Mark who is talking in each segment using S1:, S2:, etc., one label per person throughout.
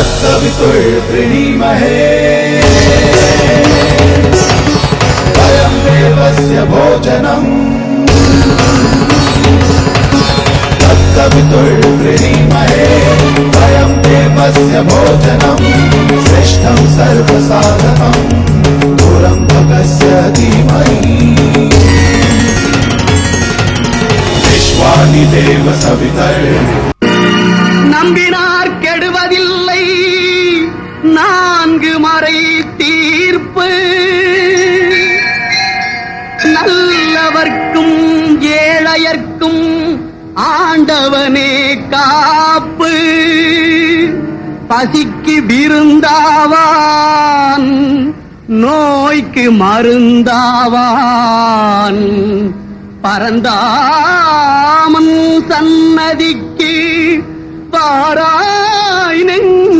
S1: तत्सवितुर्वृणीमहे वयं देवस्य भोजनम्। श्रेष्ठं सर्वसाधनम् दूरं भगस्य धीमहि। विश्वानि देव सवितर्
S2: ஆண்டவனே காப்பு. பசிக்கு விருந்தாவான் நோய்க்கு மருந்தாவான். பரந்தாமன் சன்னதிக்கு பாராய் நெஞ்சே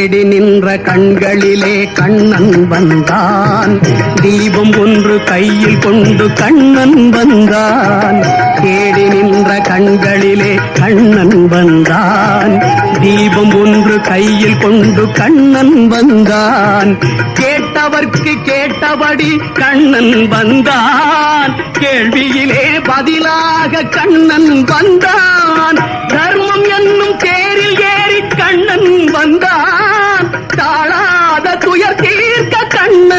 S2: தேடி நின்ற கண்களிலே கண்ணன் வந்தான். தீபம் ஒன்று கையில் கொண்டு கண்ணன் வந்தான். தேடி நின்ற கண்களிலே கண்ணன் வந்தான். தீபம் ஒன்று கையில் கொண்டு கண்ணன் வந்தான். கேட்டவர்க்கு கேட்டபடி கண்ணன் வந்தான். கேள்வியிலே பதிலாக கண்ணன் வந்தான். தர்மம் என்னும் தேரில் ஏறி கண்ணன் வந்தான்.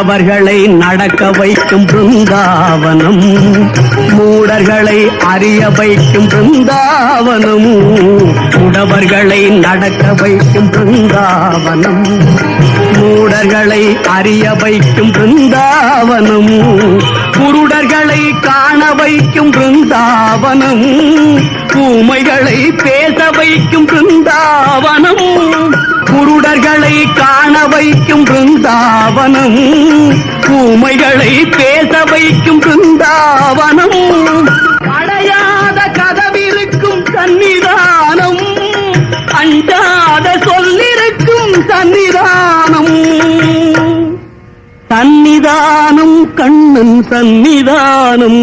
S2: முடவர்களை நடக்க வைக்கும் பிருந்தாவனம் மூடர்களை அறிய வைக்கும் பிருந்தாவனம் உடவர்களை நடக்க வைக்கும் பிருந்தாவனம் மூடர்களை அறிய வைக்கும் பிருந்தாவனம் குருடர்களை காண வைக்கும் பிருந்தாவனம் பூமைகளை பேச வைக்கும் பிருந்தாவனம். குருடர்களை காண வைக்கும் பிருந்தாவனம் பூமைகளை பேச வைக்கும் பிருந்தாவனம் அடையாத கதவிருக்கும் சன்னிதானம் அஞ்சாத சொல்லிருக்கும் சன்னிதானம். சன்னிதானம் கண்ணன் சன்னிதானம்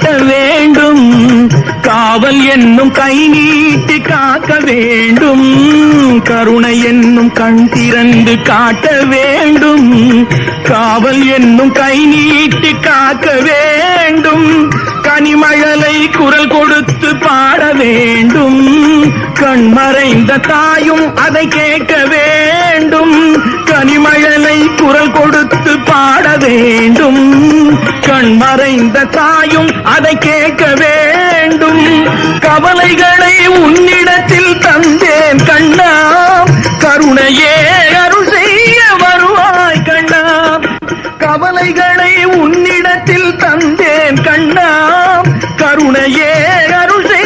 S2: காட்ட வேண்டும். காவல் என்னும் கை நீட்டி காக்க வேண்டும். கருணை என்னும் கண் திறந்து காட்ட வேண்டும். காவல் என்னும் கை நீட்டி காக்க வேண்டும். கனிமழலை குரல் கொடுத்து பாட வேண்டும். கண் மறைந்த தாயும் அதை கேட்க வேண்டும். கனிமழலை குரல் கொடுத்து பாட வேண்டும். கண் மறைந்த தாயும் அதை கேட்க வேண்டும். கவலைகளை உன்னிடத்தில் தந்தேன் கண்ணா. கருணையே அருள் செய்ய வருவாய் கண்ணா. கவலைகளை உன்னிடத்தில் தந்தேன் கண்ணா. கருணையே அருள் செய்ய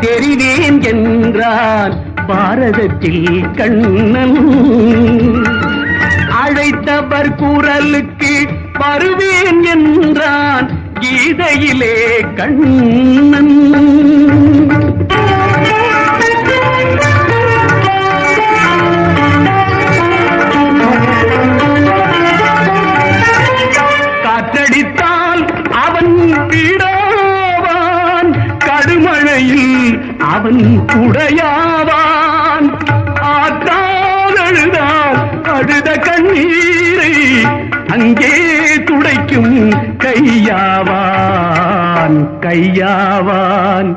S2: தெரிவேன் என்றான் பாரதத்தில் கண்ணன். அழைத்தவர் குரலுக்கு வருவேன் என்றான் கீதையிலே கண்ணன். உடையாவான். குடையாவான் ஆற்றால் அழுதால் அழுத கண்ணீரை அங்கே துடைக்கும் கையாவான் கையாவான்.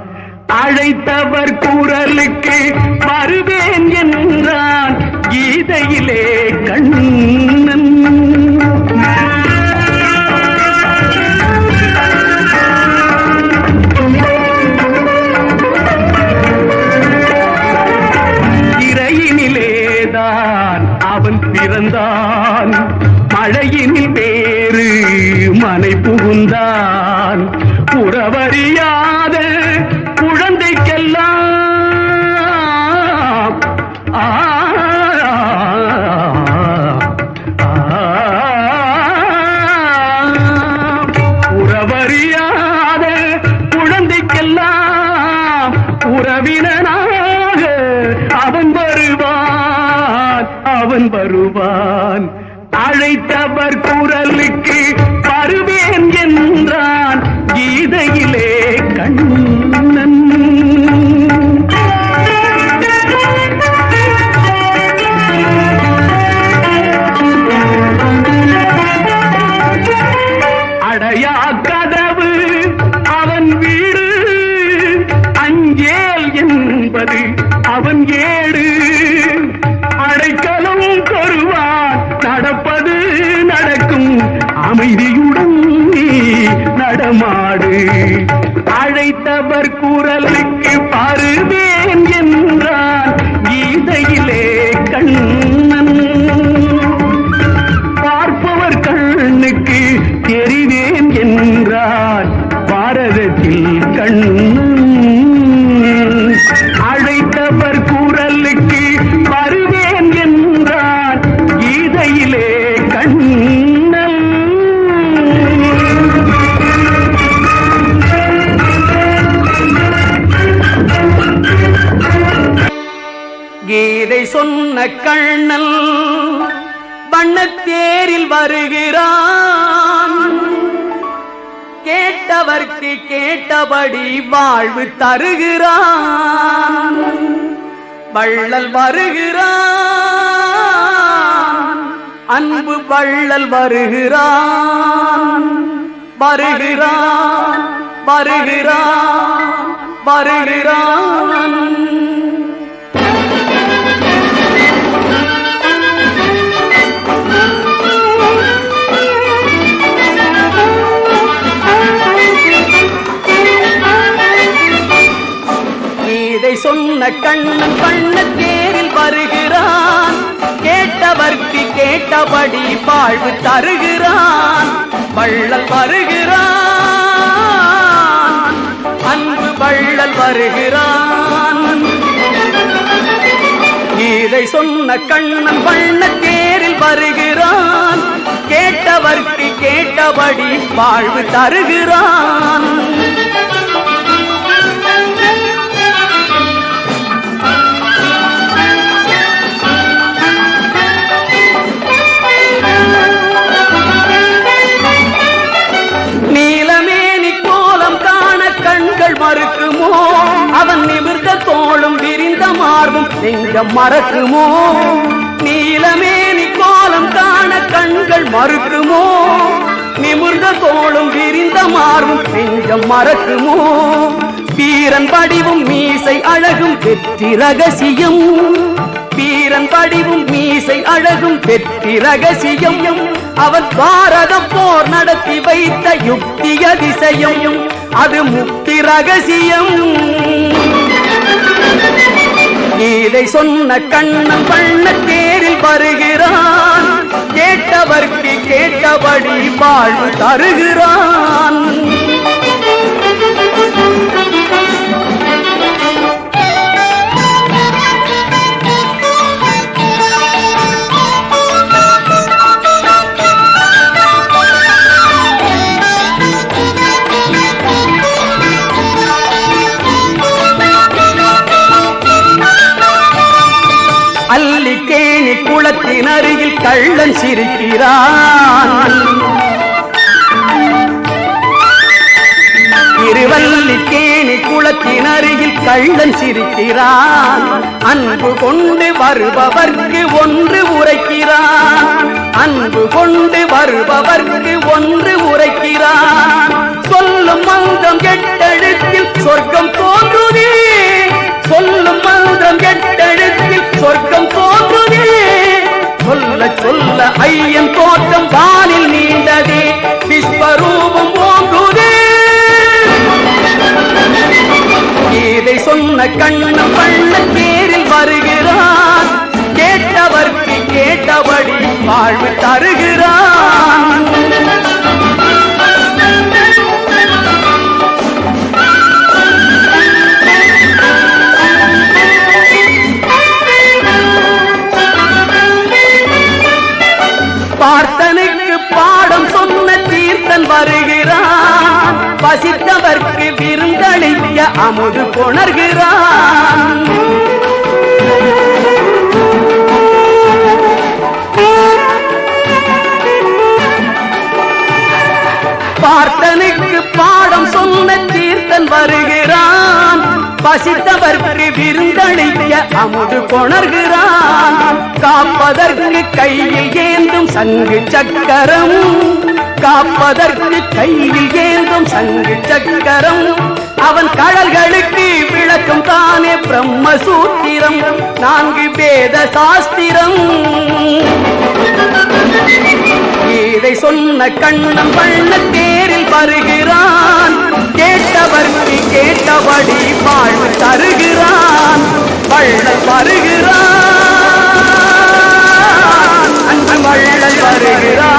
S2: அழைத்தவர் குரலுக்கு வருவேன் என்றான். கீதையிலே கண்ணன் உறவினனாக அவன் வருவான் அவன் வருவான். அழைத்தவர் குரலுக்கு வருவேன் என்றான். கீதையிலே கண்ணன் நடமாடு அழைத்தவர் குரலுக்கு பருவேன் என்றான். கீதையில் வண்ணத்தேரில் வருகிறான். கேட்டவர்க்கு கேட்டபடி வாழ்வு தருகிறான். வள்ளல் வருகிறான். அன்பு வள்ளல் வருகிறான். வருகிறான் வருகிறான் வருகிறான். கண்ணன் பண்ண தேரில் வருகிறான். கேட்டவர்க்கு கேட்டபடி வாழ்வு தருகிறான். வள்ளல் வருகிறான். அன்பு வள்ளல் வருகிறான். இதை சொன்ன கண்ணன் வண்ண தேரில் வருகிறான். கேட்டவர்க்கு கேட்டபடி வாழ்வு தருகிறான். மார்பும் நெஞ்சம் மறக்குமோ? நீலமேனி கோலம் காண கண்கள் மறுக்குமோ? நிமிர்ந்த தோளும் விரிந்த மார்பும் நெஞ்சம் மறக்குமோ? வீரன் படிவும் மீசை அழகும் வெற்றி ரகசியம் வீரன் படிவும் மீசை அழகும் வெற்றி ரகசியம் அவன் பாரத போர் நடத்தி வைத்த யுக்தி அதிசயம் அது முக்தி ரகசியம். கீதை சொன்ன கண்ணன் பண்ண தேரில் வருகிறான். கேட்டவர்க்கு கேட்டபடி வாழ்வு தருகிறான். சிரிக்கிறான். அன்பு கொண்டு வருபவர்க்கு ஒன்று உரைக்கிறான். அன்பு கொண்டு வருபவர்க்கு சொன்ன கண்ணன் வண்ண வருகிறான். கேட்டவர்க்கு கேட்டபடி வாழ்வு தருகிறான். பார்த்தனுக்கு பாடம் சொன்ன தீர்த்தன் வருகிறான். பசித்தவர்க்கு விருந்தளிக்க அமுது புணர்கிறான். பார்த்தனுக்கு பாடம் சொன்ன தீர்த்தன் வருகிறான். பசித்தவர்க்கு விருந்தளிக்க அமுது கொணர்கிறான் காப்பதற்கு கையில் ஏந்தும் சங்கு சக்கரம். காப்பதற்கு கையில் ஏந்தும் சங்கு சக்கரம். அவன் கடல்களுக்கு விளக்கம் தானே பிரம்மசூத்திரம். நான்கு வேத சாஸ்திரம். இதை சொன்ன கண்ணம் பண்ண தேரில் வருகிறான். கேட்டவர்க்கு கேட்டபடி வாழ்வு தருகிறான். வள்ளல் வருகிறான். அண்ணன் வள்ளல் வருகிறான்.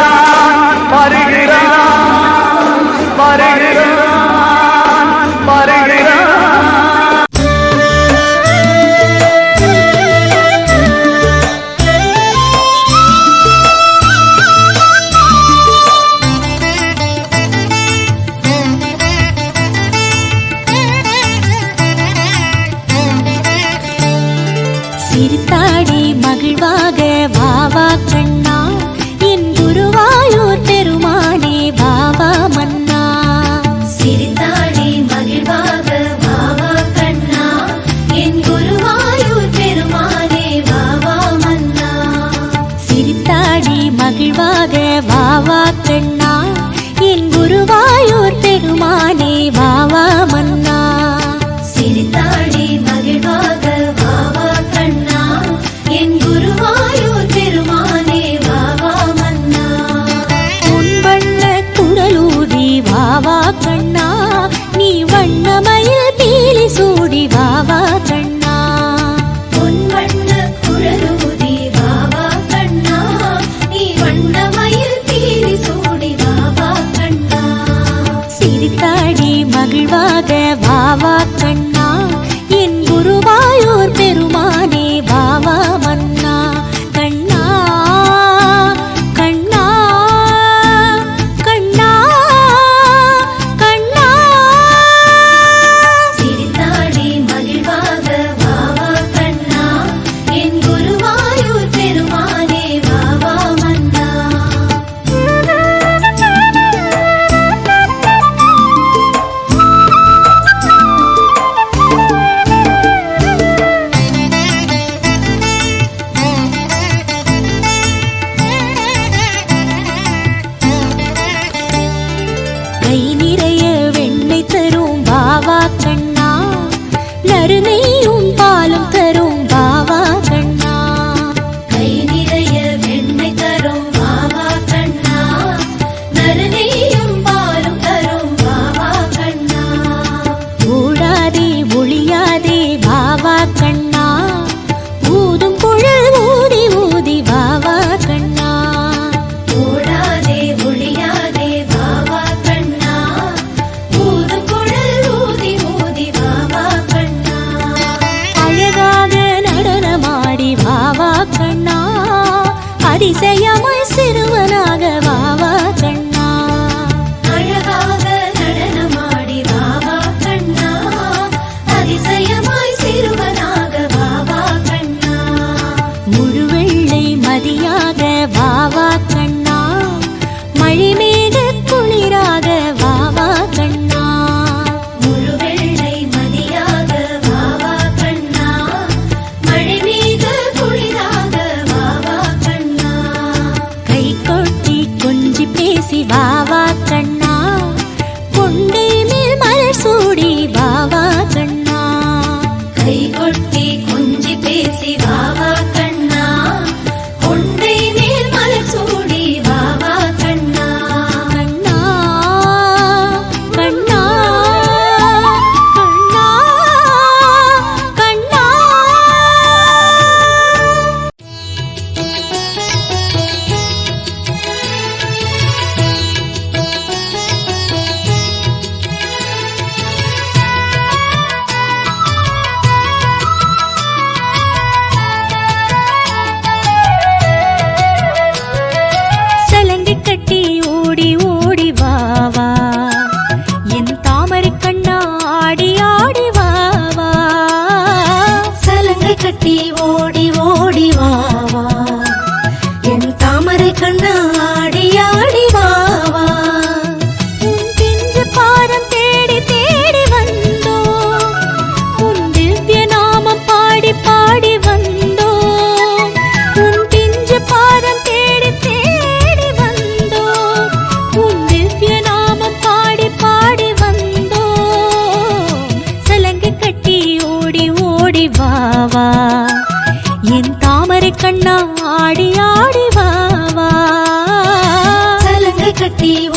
S3: activo.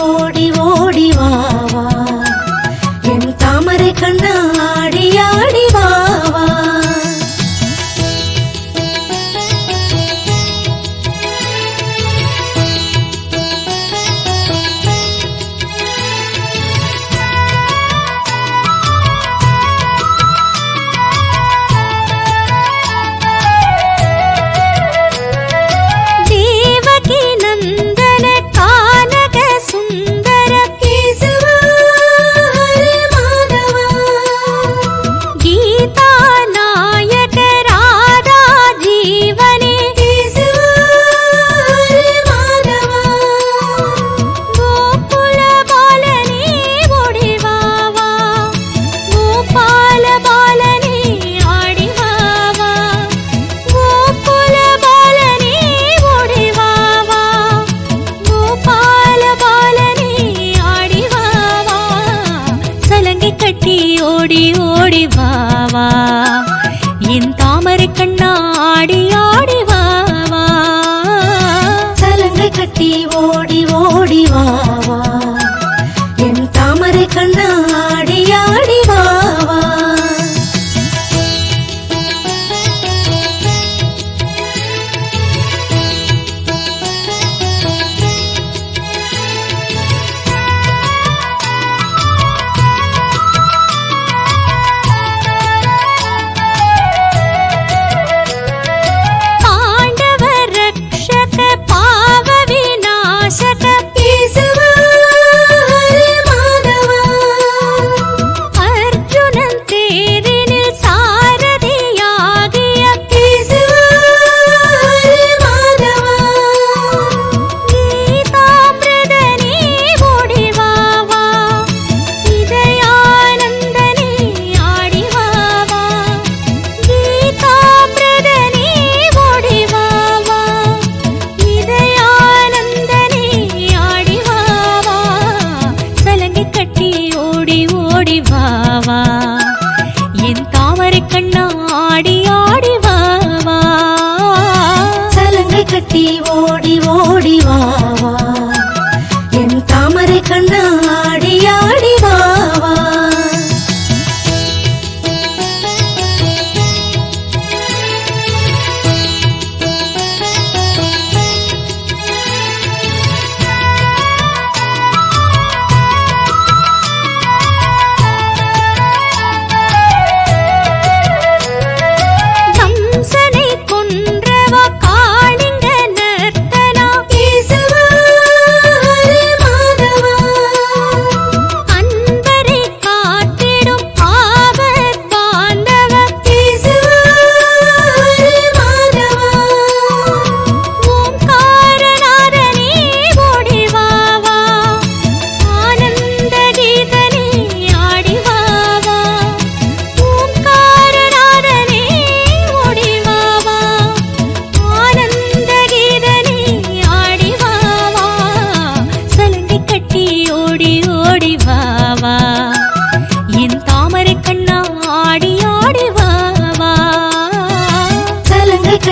S3: ஓடி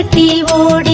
S4: கட்டி ஓடி